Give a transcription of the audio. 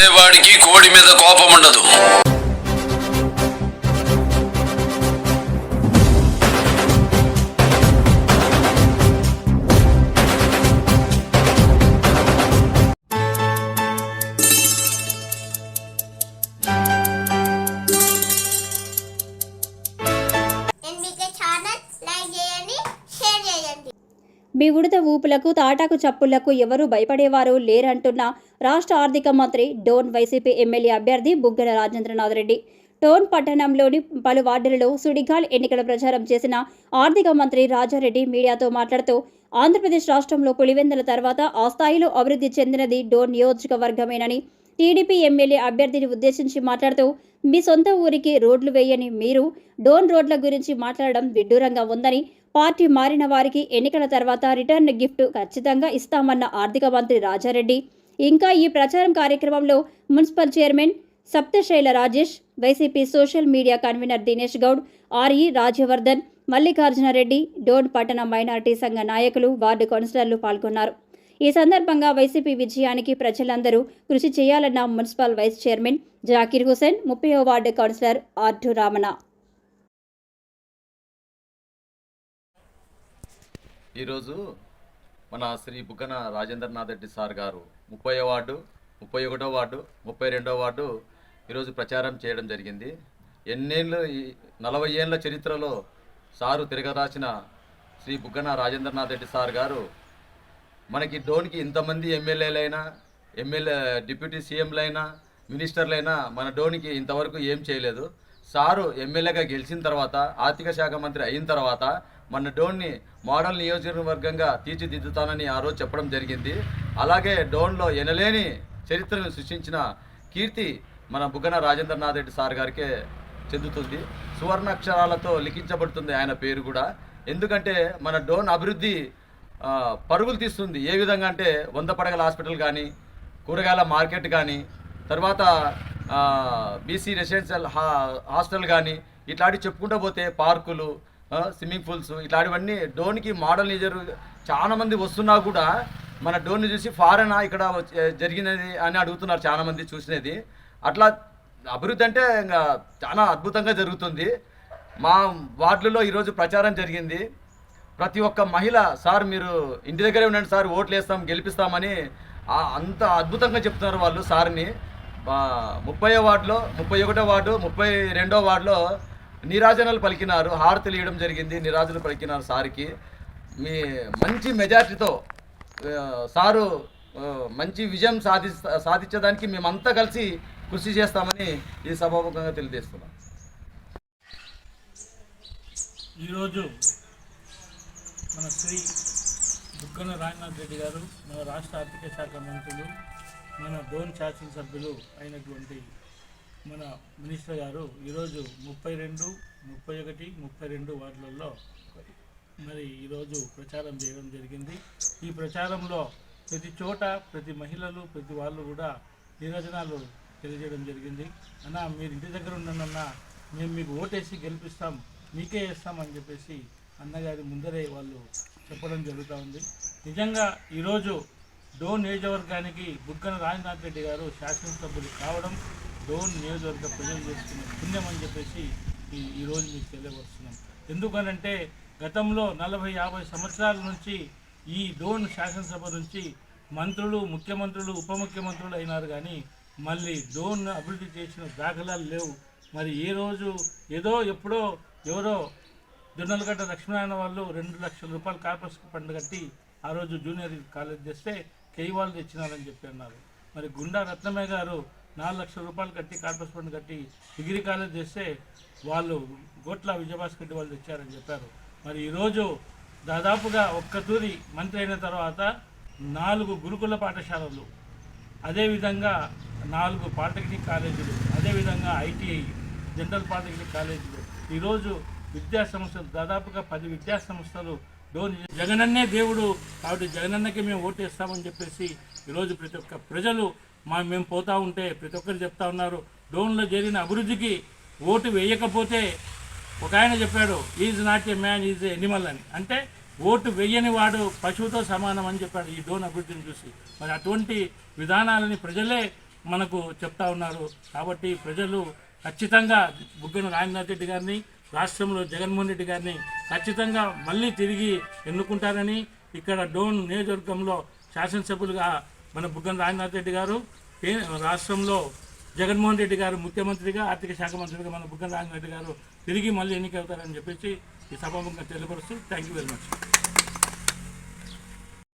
చేసేవాడికి కోడి మీద కోపం ఉండదు. మీ ఉడత ఊపులకు తాటాకు చప్పుళ్ళకు ఎవరూ భయపడేవారు లేరంటున్న రాష్ట్ర ఆర్థిక మంత్రి డోన్ వైసీపీ ఎమ్మెల్యే అభ్యర్థి బుగ్గన రాజేంద్రనాథ్ రెడ్డి. టోన్ పట్టణంలోని పలు వార్డులలో సుడిగాల్ ఎన్నికల ప్రచారం చేసిన ఆర్థిక మంత్రి రాజారెడ్డి మీడియాతో మాట్లాడుతూ ఆంధ్రప్రదేశ్ రాష్ట్రంలో పులివెందుల తర్వాత ఆ స్థాయిలో అభివృద్ధి చెందినది డోన్ నియోజకవర్గమేనని టీడీపీ ఎమ్మెల్యే అభ్యర్థిని ఉద్దేశించి మాట్లాడుతూ మీ సొంత ఊరికి రోడ్లు వేయని మీరు డోన్ రోడ్ల గురించి మాట్లాడడం విడ్డూరంగా ఉందని పార్టీ మారిన వారికి ఎన్నికల తర్వాత రిటర్న్ గిఫ్ట్ ఖచ్చితంగా ఇస్తామన్న ఆర్థిక మంత్రి రాజారెడ్డి. ఇంకా ఈ ప్రచారం కార్యక్రమంలో municipal chairman Saptashaila Rajesh YCP social media convener Dinesh Goud RE Rajyavardhan Mallikarjuna Reddy Dhone పట్టణ మైనార్టీ సంఘ నాయకులు వార్డు కౌన్సిలర్లు పాల్గొన్నారు. ఈ సందర్భంగా వైసీపీ విజయానికి ప్రజలందరూ కృషి చేయాలన్న municipal vice chairman Zakir Hussain ముప్పై వార్డు కౌన్సిలర్ ఆర్టు రామణ. ఈరోజు మన శ్రీ బుగ్గన రాజేంద్రనాథ్ రెడ్డి సార్ గారు ముప్పై వార్డు ముప్పై ఒకటో వార్డు ముప్పై రెండో వార్డు ఈరోజు ప్రచారం చేయడం జరిగింది. ఎన్నేళ్ళు ఈ నలభై ఏళ్ళ చరిత్రలో సారు తిరగరాసిన శ్రీ బుగ్గన రాజేంద్రనాథ్ రెడ్డి సార్ గారు మనకి డోన్కి ఇంతమంది ఎమ్మెల్యేలైనా ఎమ్మెల్యే డిప్యూటీ సీఎంలైనా మినిస్టర్లైనా మన డోన్కి ఇంతవరకు ఏం చేయలేదు. సారు ఎమ్మెల్యేగా గెలిచిన తర్వాత ఆర్థిక శాఖ మంత్రి అయిన తర్వాత మన డోన్ని మోడల్ నియోజకవర్గంగా తీర్చిదిద్దుతానని ఆ రోజు చెప్పడం జరిగింది. అలాగే డోన్లో ఎనలేని చరిత్రను సృష్టించిన కీర్తి మన బుగ్గన రాజేంద్రనాథ్ రెడ్డి సార్ గారికే చెందుతుంది. సువర్ణ అక్షరాలతో లిఖించబడుతుంది ఆయన పేరు కూడా. ఎందుకంటే మన డోన్ అభివృద్ధి పరుగులు తీస్తుంది. ఏ విధంగా అంటే వంద పడగల హాస్పిటల్ కానీ కూరగాయల మార్కెట్ కానీ తర్వాత బీసీ రెసిడెన్షియల్ హా హాస్టల్ కానీ ఇట్లాంటివి చెప్పుకుంటూ పోతే పార్కులు స్విమ్మింగ్ పూల్స్ ఇట్లాంటివన్నీ డోన్కి మోడల్ నిజర్ చాలామంది వస్తున్నా కూడా మన డోన్ని చూసి ఫారెన్ ఇక్కడ వచ్చి- జరిగినది అని అడుగుతున్నారు చాలామంది చూసినది. అట్లా అభివృద్ధి అంటే ఇంకా చాలా అద్భుతంగా జరుగుతుంది. మా వార్డులలో ఈరోజు ప్రచారం జరిగింది. ప్రతి ఒక్క మహిళ సార్ మీరు ఇంటి దగ్గరే ఉండండి సార్ ఓట్లు వేస్తాం గెలిపిస్తామని అంత అద్భుతంగా చెప్తున్నారు వాళ్ళు సార్ని. ముప్పై వార్డులో ముప్పై ఒకటో వార్డు ముప్పై రెండో వార్డులో నిరాజనలు పలికినారు. హారతులు ఇవ్వడం జరిగింది నిరాజనలు పలికినారు సార్కి. మీ మంచి మెజార్టీతో సారు మంచి విజయం సాధి సాధించడానికి మేమంతా కలిసి కృషి చేస్తామని ఈ సభాముఖంగా తెలియజేస్తున్నాం. ఈరోజు మన శ్రీ బుగ్గన రాజనాథ్ రెడ్డి గారు మన రాష్ట్ర ఆర్థిక శాఖ మంత్రులు మన డోన్ శాసనసభ్యులు అయినటువంటి మన మినిస్టర్ గారు ఈరోజు ముప్పై రెండు ముప్పై ఒకటి ముప్పై రెండు వార్డులలో మరి ఈరోజు ప్రచారం చేయడం జరిగింది. ఈ ప్రచారంలో ప్రతి చోట ప్రతి మహిళలు ప్రతి వాళ్ళు కూడా నిరజనాలు తెలియజేయడం జరిగింది. అన్న మీరు ఇంటి దగ్గర ఉండనన్నా మేము మీకు ఓటేసి గెలిపిస్తాం మీకే వేస్తామని చెప్పేసి అన్నగారి ముందరే వాళ్ళు చెప్పడం జరుగుతూ ఉంది. నిజంగా ఈరోజు డోన్ నియోజకవర్గానికి బుగ్గన రాజనాథ్ రెడ్డి గారు శాసనసభ్యులు కావడం డోన్ నియోజకవర్గ ప్రజలు చేసుకున్న పుణ్యం అని చెప్పేసి ఈ ఈరోజు మీకు తెలియవస్తున్నాం ఎందుకనంటే గతంలో నలభై యాభై సంవత్సరాల నుంచి ఈ డోన్ శాసనసభ నుంచి మంత్రులు ముఖ్యమంత్రులు ఉప ముఖ్యమంత్రులు అయినారు కానీ మళ్ళీ డోన్ అభివృద్ధి చేసిన దాఖలాలు లేవు. మరి ఏ రోజు ఏదో ఎప్పుడో ఎవరో జొన్నలగడ్డ లక్ష్మీనారాయణ వాళ్ళు రెండు లక్షల రూపాయలు కార్పొరేషన్ ఫండ్ కట్టి ఆ రోజు జూనియర్ కాలేజ్ చేస్తే కేయి వాళ్ళు తెచ్చినారని చెప్పి అన్నారు. మరి గుండా రత్నమయ్య గారు నాలుగు లక్షల రూపాయలు కట్టి కార్పొరేషన్ ఫండ్ కట్టి డిగ్రీ కాలేజ్ చేస్తే వాళ్ళు గోట్ల విజయభాస్కర్ రెడ్డి వాళ్ళు తెచ్చారని చెప్పారు. మరి ఈరోజు దాదాపుగా ఒక్క తూరి మంత్రి అయిన తర్వాత నాలుగు గురుకుల పాఠశాలలు అదేవిధంగా నాలుగు పాలిటెక్నిక్ కాలేజీలు అదేవిధంగా ఐటీఐ జనరల్ పాలిటెక్నిక్ కాలేజీలు. ఈరోజు విద్యా సంస్థలు దాదాపుగా పది విద్యా సంస్థలు డోన్ జగనన్నే దేవుడు కాబట్టి జగనన్నకి మేము ఓటేస్తామని చెప్పేసి ఈరోజు ప్రతి ఒక్క ప్రజలు మా మేము పోతా ఉంటే ప్రతి ఒక్కరు చెప్తా ఉన్నారు. డోన్లో జరిగిన అభివృద్ధికి ఓటు వేయకపోతే ఒక ఆయన చెప్పాడు is not a man is a animal అని. అంటే ఓటు వెయ్యని వాడు పశువుతో సమానం అని చెప్పాడు ఈ డోన్ అభివృద్ధిని చూసి. మరి అటువంటి విధానాలని ప్రజలే మనకు చెప్తా ఉన్నారు. కాబట్టి ప్రజలు ఖచ్చితంగా బుగ్గన రాజనాథ్ రెడ్డి గారిని రాష్ట్రంలో జగన్మోహన్ రెడ్డి గారిని ఖచ్చితంగా మళ్ళీ తిరిగి ఎన్నుకుంటారని ఇక్కడ డోన్ నియోజకవర్గంలో శాసనసభ్యులుగా మన బుగ్గన రాజనాథ్ రెడ్డి గారు రాష్ట్రంలో జగన్మోహన్ రెడ్డి గారు ముఖ్యమంత్రిగా ఆర్థిక శాఖ మంత్రిగా మన బుగ్గన రాజనాథ్ రెడ్డి గారు తిరిగి మళ్ళీ ఎన్నికవుతారని చెప్పేసి ఈ సభాముఖంగా తెలియపరుస్తూ థ్యాంక్ యూ వెరీ మచ్